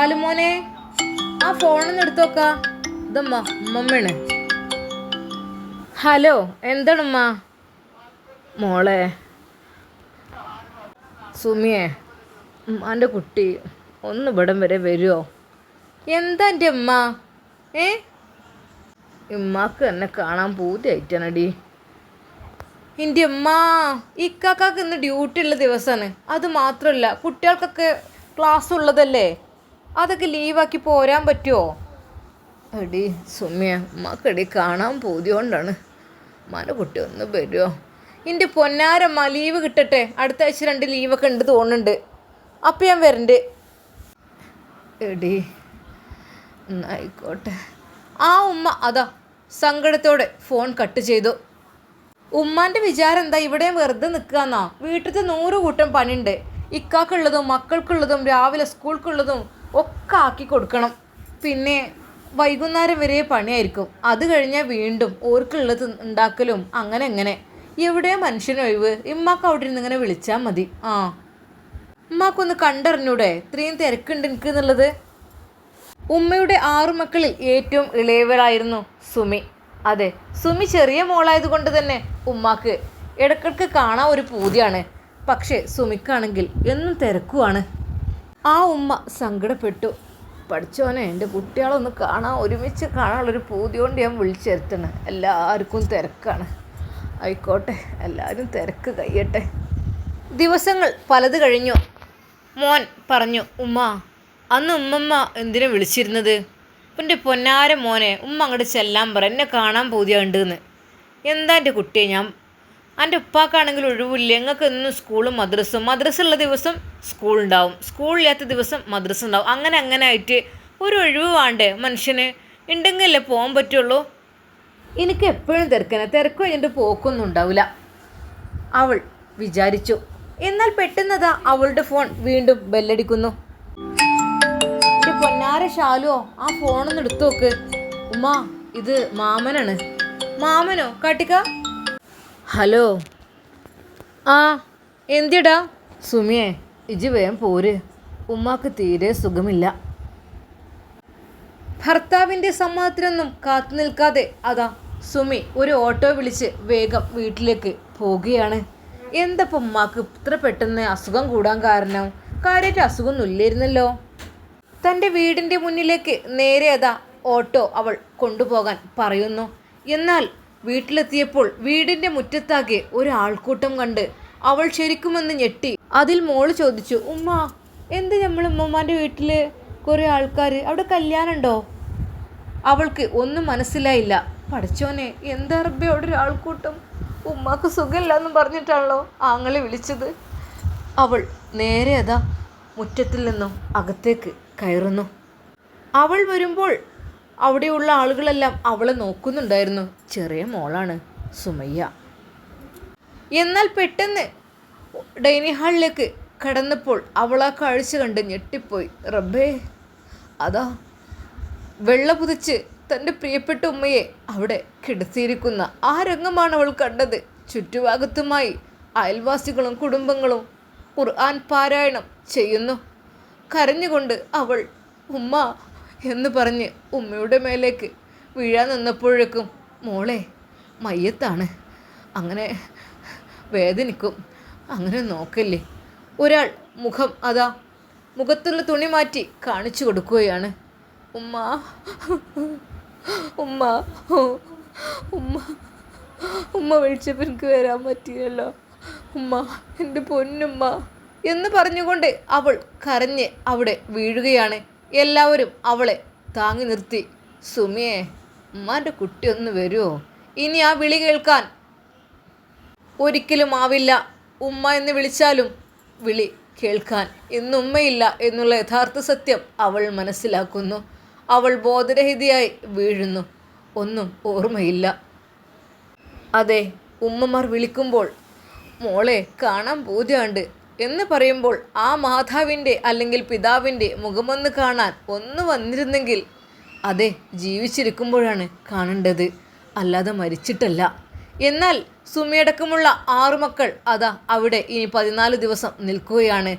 ഷാലുമോനെ ആ ഫോണൊന്ന് എടുത്തോക്ക ഇതമ്മ ഉമ്മമ്മയാണ്. ഹലോ എന്താണമ്മ? മോളെ. സുമിയെ എന്റെ കുട്ടി ഒന്ന് ഇവിടം വരെ വരുമോ എന്താ എന്റെ ഉമ്മ? ഏ? ഉമ്മാക്ക് എന്നെ കാണാൻ പൂതിയായിട്ടാണടി എന്റെ ഉമ്മ ഇക്കാക്കാക്ക് ഇന്ന് ഡ്യൂട്ടി ഉള്ള ദിവസമാണ്. അത് മാത്രമല്ല കുട്ടികൾക്കൊക്കെ ക്ലാസ് ഉള്ളതല്ലേ അതൊക്കെ ലീവാക്കി പോരാൻ പറ്റുമോ എടി സുമ്യ ഉമ്മക്കെടി കാണാൻ പോതിയോണ്ടാണ്. മന കുട്ടി ഒന്ന് വരുമോ എന്റെ പൊന്നാരമ്മ ലീവ് കിട്ടട്ടെ. അടുത്ത ആഴ്ച രണ്ട് ലീവൊക്കെ ഉണ്ട് തോന്നുന്നുണ്ട്. അപ്പം ഞാൻ വരണ്ട്. എടി എന്നായിക്കോട്ടെ ആ ഉമ്മ അതാ സങ്കടത്തോടെ ഫോൺ കട്ട് ചെയ്തു. ഉമ്മാന്റെ വിചാരം എന്താ? ഇവിടെ വെറുതെ നിൽക്കാന്നാ വീട്ടിലത്തെ നൂറ് കൂട്ടം പണിയുണ്ട് ഇക്കാക്കുള്ളതും മക്കൾക്കുള്ളതും രാവിലെ സ്കൂൾക്കുള്ളതും ഒക്കെ ആക്കി കൊടുക്കണം. പിന്നെ വൈകുന്നേരം വരെ പണിയായിരിക്കും. അത് കഴിഞ്ഞാൽ വീണ്ടും ഓർക്കുള്ളത് ഉണ്ടാക്കലും അങ്ങനെ എങ്ങനെ എവിടെ മനുഷ്യനൊഴിവ് ഇമ്മാക്ക് അവിടെ ഇരുന്ന് ഇങ്ങനെ വിളിച്ചാൽ മതി. ആ. ഉമ്മാക്കൊന്ന് കണ്ടറിഞ്ഞൂടെ? ഇത്രയും തിരക്കുണ്ട് എനിക്ക് എന്നുള്ളത്. ഉമ്മയുടെ ആറു മക്കളിൽ ഏറ്റവും ഇളയവളായിരുന്നു സുമി. അതെ സുമി ചെറിയ മോളായതുകൊണ്ട് തന്നെ ഉമ്മാക്ക് ഇടക്കിടക്ക് കാണാൻ ഒരു പൂതിയാണ്. പക്ഷേ സുമിക്കാണെങ്കിൽ എന്നും തിരക്കുവാണ്. ആ ഉമ്മ സങ്കടപ്പെട്ടു. പഠിച്ചോനെ എന്റെ കുട്ടികളൊന്ന് കാണാൻ ഒരുമിച്ച് കാണാനുള്ളൊരു പൂതി കൊണ്ട് ഞാൻ വിളിച്ചെരുത്തണ് എല്ലാവർക്കും തിരക്കാണ്. ആയിക്കോട്ടെ എല്ലാവരും തിരക്ക് കഴിയട്ടെ. ദിവസങ്ങൾ പലത് കഴിഞ്ഞു. മോൻ പറഞ്ഞു ഉമ്മ അന്ന് ഉമ്മമ്മ എന്തിനു വിളിച്ചിരുന്നത്? എന്റെ പൊന്നാര മോനെ ഉമ്മ അങ്ങോട്ട് ചെല്ലാൻ പറ എന്നെ കാണാൻ പൂതിയുണ്ടെന്ന് എന്താ എന്റെ കുട്ടിയെ ഞാൻ എന്റെ ഉപ്പാക്കാണെങ്കിൽ ഒഴിവില്ല. ഞങ്ങൾക്ക് എന്നും സ്കൂളും മദ്രസും. മദ്രസ ഉള്ള ദിവസം സ്കൂൾ ഉണ്ടാവും. സ്കൂളില്ലാത്ത ദിവസം മദ്രസ ഉണ്ടാവും. അങ്ങനെ അങ്ങനെ ആയിട്ട് ഒരു ഒഴിവ് വേണ്ടേ മനുഷ്യന്? ഉണ്ടെങ്കിലല്ലേ പോകാൻ പറ്റുള്ളൂ? എനിക്ക് എപ്പോഴും തിരക്കനെ തിരക്ക് കഴിഞ്ഞിട്ട് പോക്കൊന്നും ഉണ്ടാവില്ല. അവൾ വിചാരിച്ചു. എന്നാൽ പെട്ടെന്നതാ അവളുടെ ഫോൺ വീണ്ടും ബെല്ലടിക്കുന്നു. എന്റെ പൊന്നാര ഷാലുവോ ആ ഫോണൊന്ന് എടുത്തു നോക്ക്. ഉമ്മ ഇത് മാമനാണ്. മാമനോ കാട്ടിക്ക? ഹലോ. ആ എന്തിടാ? സുമിയെ ഇജി വേഗം പോര്. ഉമ്മാക്ക് തീരെ സുഖമില്ല. ഭർത്താവിന്റെ സമ്മതത്തിനൊന്നും കാത്തു നിൽക്കാതെ അതാ സുമി ഒരു ഓട്ടോ വിളിച്ച് വേഗം വീട്ടിലേക്ക് പോവുകയാണ്. എന്തപ്പം ഉമ്മാക്ക് ഇത്ര പെട്ടെന്ന് അസുഖം കൂടാൻ കാരണം? കാര്യമായിട്ട് അസുഖമൊന്നും ഇല്ലായിരുന്നല്ലോ. തന്റെ വീടിന്റെ മുന്നിലേക്ക് നേരെ അതാ ഓട്ടോ അവൾ കൊണ്ടുപോകാൻ പറയുന്നു. എന്നാൽ വീട്ടിലെത്തിയപ്പോൾ വീടിന്റെ മുറ്റത്താകെ ഒരു ആൾക്കൂട്ടം കണ്ട് അവൾ ശരിക്കുമെന്ന് ഞെട്ടി. അതിൽ മോൾ ചോദിച്ചു ഉമ്മ എന്ത് നമ്മൾ ഉമ്മമാന്റെ വീട്ടിൽ കുറേ ആൾക്കാർ അവിടെ കല്യാണമുണ്ടോ അവൾക്ക് ഒന്നും മനസ്സിലായില്ല. പഠിച്ചോനെ എന്താ റബ്ബി അവിടെ ഒരു ആൾക്കൂട്ടം ഉമ്മാക്ക് സുഖമില്ല എന്ന് പറഞ്ഞിട്ടാണല്ലോ ആങ്ങളെ വിളിച്ചത്. അവൾ നേരെ അതാ മുറ്റത്തിൽ നിന്നും അകത്തേക്ക് കയറുന്നു. അവൾ വരുമ്പോൾ അവിടെയുള്ള ആളുകളെല്ലാം അവളെ നോക്കുന്നുണ്ടായിരുന്നു. ചെറിയ മോളാണ് സുമയ്യ. എന്നാൽ പെട്ടെന്ന് ഡൈനിങ് ഹാളിലേക്ക് കടന്നപ്പോൾ അവൾ ആ കാഴ്ച കണ്ട് ഞെട്ടിപ്പോയി. റബ്ബേ അതാ. വെള്ള പുതിച്ച് തന്റെ പ്രിയപ്പെട്ട ഉമ്മയെ അവിടെ കിടത്തിയിരിക്കുന്ന ആ രംഗമാണ് അവൾ കണ്ടത്. ചുറ്റുഭാഗത്തുമായി അയൽവാസികളും കുടുംബങ്ങളും ഖുർആൻ പാരായണം ചെയ്യുന്നു. കരഞ്ഞുകൊണ്ട് അവൾ ഉമ്മ എന്ന് പറഞ്ഞ് ഉമ്മയുടെ മേലേക്ക് വീഴാൻ നിന്നപ്പോഴേക്കും മോളെ മയ്യത്താണ്. അങ്ങനെ വേദനിക്കും. അങ്ങനെ നോക്കല്ലേ. ഒരാൾ മുഖം അതാ മുഖത്തുള്ള തുണി മാറ്റി കാണിച്ചു കൊടുക്കുകയാണ്. ഉമ്മ ഉമ്മ ഉമ്മ ഉമ്മ വിളിച്ചപ്പോൾ എനിക്ക് വരാൻ പറ്റിയല്ലോ ഉമ്മ എന്റെ പൊന്നുമ്മ. എന്ന് പറഞ്ഞുകൊണ്ട് അവൾ കരഞ്ഞ് അവിടെ വീഴുകയാണ്. എല്ലാവരും അവളെ താങ്ങി നിർത്തി. സുമിയെ ഉമ്മാന്റെ കുട്ടി ഒന്ന് വരുമോ ഇനി ആ വിളി കേൾക്കാൻ ഒരിക്കലും ആവില്ല. ഉമ്മ എന്ന് വിളിച്ചാലും വിളി കേൾക്കാൻ. ഇന്നുമ്മയില്ല എന്നുള്ള യഥാർത്ഥ സത്യം അവൾ മനസ്സിലാക്കുന്നു. അവൾ ബോധരഹിതയായി വീഴുന്നു. ഒന്നും ഓർമ്മയില്ല. അതെ ഉമ്മമാർ വിളിക്കുമ്പോൾ മോളെ കാണാൻ പൂതിയുണ്ട് എന്ന് പറയുമ്പോൾ ആ മാതാവിന്റെ അല്ലെങ്കിൽ പിതാവിന്റെ മുഖമൊന്ന് കാണാൻ ഒന്ന് വന്നിരുന്നെങ്കിൽ അതെ ജീവിച്ചിരിക്കുമ്പോഴാണ് കാണേണ്ടത്. അല്ലാതെ മരിച്ചിട്ടല്ല. എന്നാൽ സുമിയടക്കമുള്ള ആറു മക്കൾ അതാ അവിടെ ഇനി പതിനാല് ദിവസം നിൽക്കുകയാണ്.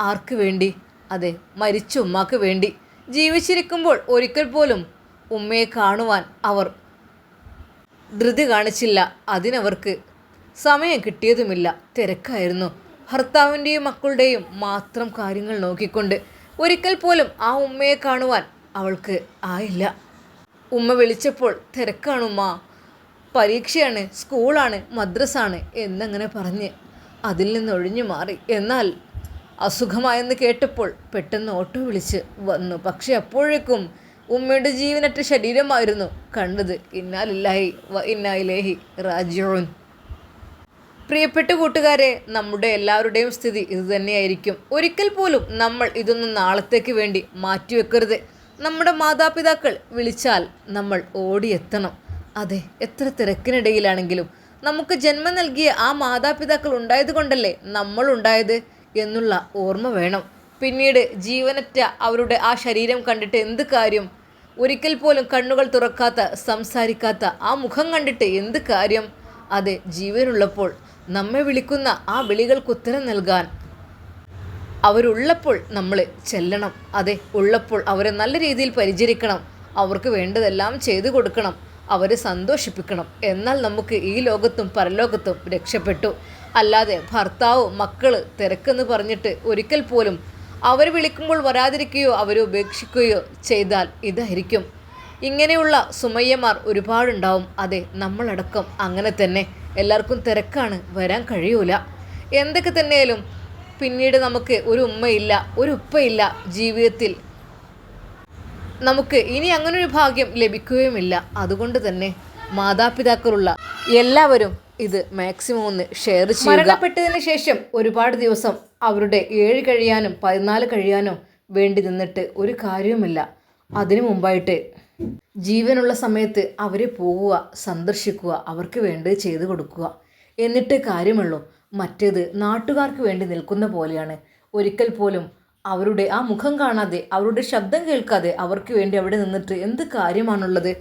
ആർക്ക് വേണ്ടി? അതെ മരിച്ച ഉമ്മാക്ക് വേണ്ടി. ജീവിച്ചിരിക്കുമ്പോൾ ഒരിക്കൽ പോലും ഉമ്മയെ കാണുവാൻ അവർ ധൃതി കാണിച്ചില്ല. അതിനവർക്ക് സമയം കിട്ടിയതുമില്ല. തിരക്കായിരുന്നു. ഭർത്താവിന്റെയും മക്കളുടെയും മാത്രം കാര്യങ്ങൾ നോക്കിക്കൊണ്ട് ഒരിക്കൽ പോലും ആ ഉമ്മയെ കാണുവാൻ അവൾക്ക് ആയില്ല. ഉമ്മ വിളിച്ചപ്പോൾ തിരക്കാണ് ഉമ്മ. പരീക്ഷയാണ് സ്കൂളാണ് മദ്രസാണ് എന്നങ്ങനെ പറഞ്ഞ് അതിൽ നിന്ന് ഒഴിഞ്ഞു മാറി. എന്നാൽ അസുഖമായെന്ന് കേട്ടപ്പോൾ പെട്ടെന്ന് ഓട്ടോ വിളിച്ച് വന്നു. പക്ഷെ അപ്പോഴേക്കും ഉമ്മയുടെ ജീവനറ്റ ശരീരമായിരുന്നു കണ്ടത്. ഇന്നാലില്ലാഹി വ ഇന്നായിലേഹി റാജിയോൻ പ്രിയപ്പെട്ട കൂട്ടുകാരെ നമ്മുടെ എല്ലാവരുടെയും സ്ഥിതി ഇതുതന്നെയായിരിക്കും ഒരിക്കൽ പോലും നമ്മൾ ഇതൊന്നും നാളത്തേക്ക് വേണ്ടി മാറ്റിവെക്കരുത്. നമ്മുടെ മാതാപിതാക്കൾ വിളിച്ചാൽ നമ്മൾ ഓടിയെത്തണം. അതെ എത്ര തിരക്കിനിടയിലാണെങ്കിലും നമുക്ക് ജന്മം നൽകിയ ആ മാതാപിതാക്കൾ ഉണ്ടായത് കൊണ്ടല്ലേ നമ്മൾ ഉണ്ടായത് എന്നുള്ള ഓർമ്മ വേണം. പിന്നീട് ജീവനറ്റ അവരുടെ ആ ശരീരം കണ്ടിട്ട് എന്ത് കാര്യം? ഒരിക്കൽ പോലും കണ്ണുകൾ തുറക്കാത്ത സംസാരിക്കാത്ത ആ മുഖം കണ്ടിട്ട് എന്ത് കാര്യം? അതെ ജീവനുള്ളപ്പോൾ നമ്മെ വിളിക്കുന്ന ആ വിളികൾക്ക് ഉത്തരം നൽകാൻ അവരുള്ളപ്പോൾ നമ്മൾ ചെല്ലണം. അതെ ഉള്ളപ്പോൾ അവരെ നല്ല രീതിയിൽ പരിചരിക്കണം. അവർക്ക് വേണ്ടതെല്ലാം ചെയ്തു കൊടുക്കണം. അവരെ സന്തോഷിപ്പിക്കണം. എന്നാൽ നമുക്ക് ഈ ലോകത്തും പരലോകത്തും രക്ഷപ്പെട്ടു. അല്ലാതെ ഭർത്താവ് മക്കൾ തിരക്കെന്ന് പറഞ്ഞിട്ട് ഒരിക്കൽ പോലും അവർ വിളിക്കുമ്പോൾ വരാതിരിക്കുകയോ അവരെ ഉപേക്ഷിക്കുകയോ ചെയ്താൽ ഇതായിരിക്കും. ഇങ്ങനെയുള്ള സുമയ്യമാർ ഒരുപാടുണ്ടാവും. അതെ നമ്മളടക്കം അങ്ങനെ തന്നെ. എല്ലാവർക്കും തിരക്കാണ് വരാൻ കഴിയൂല. എന്തൊക്കെ തന്നെയാലും പിന്നീട് നമുക്ക് ഒരു ഉമ്മയില്ല ഒരു ഉപ്പയില്ല ജീവിതത്തിൽ. നമുക്ക് ഇനി അങ്ങനൊരു ഭാഗ്യം ലഭിക്കുകയുമില്ല. അതുകൊണ്ട് തന്നെ മാതാപിതാക്കളുള്ള എല്ലാവരും ഇത് മാക്സിമം ഒന്ന് ഷെയർ ചെയ്യുക. മരണപ്പെട്ടതിന് ശേഷം ഒരുപാട് ദിവസം അവരുടെ ഏഴ് കഴിയാനും പതിനാല് കഴിയാനും വേണ്ടി നിന്നിട്ട് ഒരു കാര്യവുമില്ല. അതിനു മുമ്പായിട്ട് ജീവനുള്ള സമയത്ത് അവരെ പോവുക സന്ദർശിക്കുക അവർക്ക് വേണ്ടത് ചെയ്തു കൊടുക്കുക. എന്നിട്ട് കാര്യമുള്ളൂ. മറ്റേത് നാട്ടുകാർക്ക് വേണ്ടി നിൽക്കുന്ന പോലെയാണ്. ഒരിക്കൽ പോലും അവരുടെ ആ മുഖം കാണാതെ അവരുടെ ശബ്ദം കേൾക്കാതെ അവർക്ക് വേണ്ടി അവിടെ നിന്നിട്ട് എന്ത് കാര്യമാണുള്ളത്?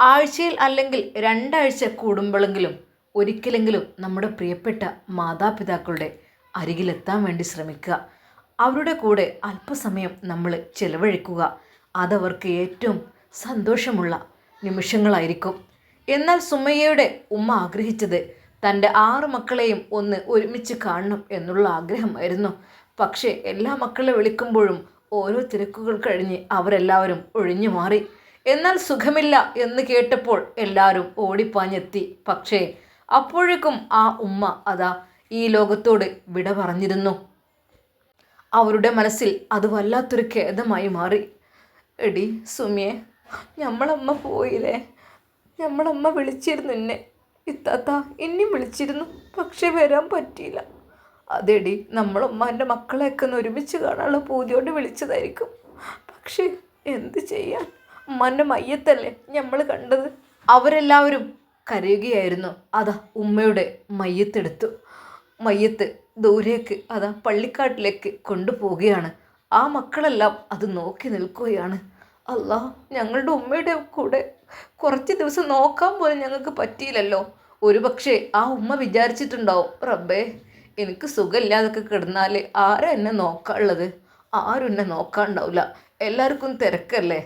ആഴ്ചയിൽ അല്ലെങ്കിൽ രണ്ടാഴ്ച കൂടുമ്പോഴെങ്കിലും ഒരിക്കലെങ്കിലും നമ്മുടെ പ്രിയപ്പെട്ട മാതാപിതാക്കളുടെ അരികിലെത്താൻ വേണ്ടി ശ്രമിക്കുക. അവരുടെ കൂടെ അല്പസമയം നമ്മൾ ചെലവഴിക്കുക. അതവർക്ക് ഏറ്റവും സന്തോഷമുള്ള നിമിഷങ്ങളായിരിക്കും. എന്നാൽ സുമയ്യയുടെ ഉമ്മ ആഗ്രഹിച്ചത് തന്റെ ആറ് മക്കളെയും ഒന്ന് ഒരുമിച്ച് കാണണം എന്നുള്ള ആഗ്രഹമായിരുന്നു. പക്ഷേ എല്ലാ മക്കളെ വിളിക്കുമ്പോഴും ഓരോ തിരക്കുകൾ കഴിഞ്ഞ് അവരെല്ലാവരും ഒഴിഞ്ഞു മാറി. എന്നാൽ സുഖമില്ല എന്ന് കേട്ടപ്പോൾ എല്ലാവരും ഓടിപ്പാഞ്ഞെത്തി. പക്ഷേ അപ്പോഴേക്കും ആ ഉമ്മ അതാ ഈ ലോകത്തോട് വിട പറഞ്ഞിരുന്നു. അവരുടെ മനസ്സിൽ അത് വല്ലാത്തൊരു ഖേദമായി മാറി. എടി സുമിയെ ഞമ്മളമ്മ പോയില്ലേ? നമ്മളമ്മ വിളിച്ചിരുന്നു എന്നെ. ഇത്താത്ത എന്നെയും വിളിച്ചിരുന്നു. പക്ഷെ വരാൻ പറ്റിയില്ല. അതെടി നമ്മളമ്മന്റെ മക്കളെയൊക്കെ ഒന്ന് ഒരുമിച്ച് കാണാനുള്ള പൂതിയോട് വിളിച്ചതായിരിക്കും. പക്ഷേ എന്ത് ചെയ്യാൻ? ഉമ്മാന്റെ മയ്യത്തല്ലേ നമ്മൾ കണ്ടത്? അവരെല്ലാവരും കരയുകയായിരുന്നു. അതാ ഉമ്മയുടെ മയ്യത്തെടുത്തു. മയ്യത്ത് ദൂരേക്ക് അതാ പള്ളിക്കാട്ടിലേക്ക് കൊണ്ടുപോവുകയാണ്. ആ മക്കളെല്ലാം അത് നോക്കി നിൽക്കുകയാണ്. അല്ല ഞങ്ങളുടെ ഉമ്മയുടെ കൂടെ കുറച്ച് ദിവസം നോക്കാൻ പോലും ഞങ്ങൾക്ക് പറ്റിയില്ലല്ലോ. ഒരു പക്ഷേ ആ ഉമ്മ വിചാരിച്ചിട്ടുണ്ടാവും റബ്ബേ എനിക്ക് സുഖമില്ലാതൊക്കെ കിടന്നാൽ ആരാ എന്നെ നോക്കാനുള്ളത്? ആരും എന്നെ നോക്കാണ്ടാവില്ല എല്ലാവർക്കും തിരക്കല്ലേ?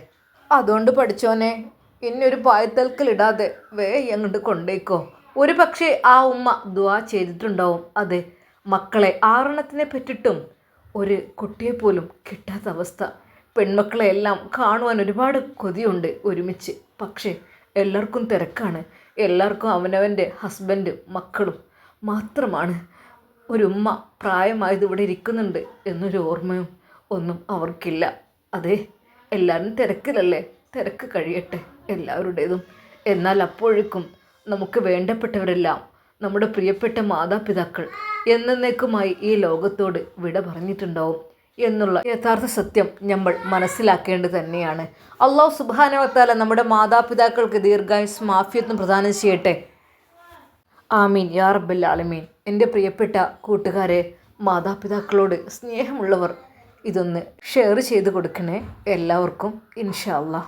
അതുകൊണ്ട് പഠിച്ചോനെ ഇന്നൊരു പായത്തൽക്കലിടാതെ വേ അങ്ങോട്ട് കൊണ്ടേക്കോ. ഒരു പക്ഷേ ആ ഉമ്മ ദ്വാ ചെയ്തിട്ടുണ്ടാവും. അതെ മക്കളെ ആറെണ്ണത്തിനെ പറ്റിട്ടും ഒരു കുട്ടിയെ പോലും കിട്ടാത്ത അവസ്ഥ. പെൺമക്കളെ എല്ലാം കാണുവാൻ ഒരുപാട് കൊതിയുണ്ട് ഒരുമിച്ച്. പക്ഷേ എല്ലാവർക്കും തിരക്കാണ്. എല്ലാവർക്കും അവനവന്റെ ഹസ്ബൻഡ് മക്കളും മാത്രമാണ്. ഒരു ഉമ്മ പ്രായമായത് ഇവിടെ ഇരിക്കുന്നുണ്ട് എന്നൊരു ഓർമ്മയും ഒന്നും അവർക്കില്ല. അതെ എല്ലാവരും തിരക്കിലല്ലേ? തിരക്ക് കഴിയട്ടെ എല്ലാവരുടേതും. എന്നാൽ അപ്പോഴേക്കും നമുക്ക് വേണ്ടപ്പെട്ടവരെല്ലാം നമ്മുടെ പ്രിയപ്പെട്ട മാതാപിതാക്കൾ എന്നേക്കുമായി ഈ ലോകത്തോട് വിട പറഞ്ഞിട്ടുണ്ടാവും. എന്നുള്ള യഥാർത്ഥ സത്യം നമ്മൾ മനസ്സിലാക്കേണ്ടത് തന്നെയാണ്. അള്ളാഹു സുബാനവത്താല നമ്മുടെ മാതാപിതാക്കൾക്ക് ദീർഘായുസ് മാഫിയത്വം പ്രദാനം ചെയ്യട്ടെ. ആമീൻ. യാ റബ്ബൽ ആലമീൻ. എന്റെ പ്രിയപ്പെട്ട കൂട്ടുകാരെ മാതാപിതാക്കളോട് സ്നേഹമുള്ളവർ ഇതൊന്ന് ഷെയർ ചെയ്ത് കൊടുക്കണേ എല്ലാവർക്കും ഇൻഷാ അല്ലാ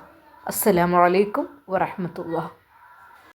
അസ്സലാമലൈക്കും വറഹമത്തുള്ള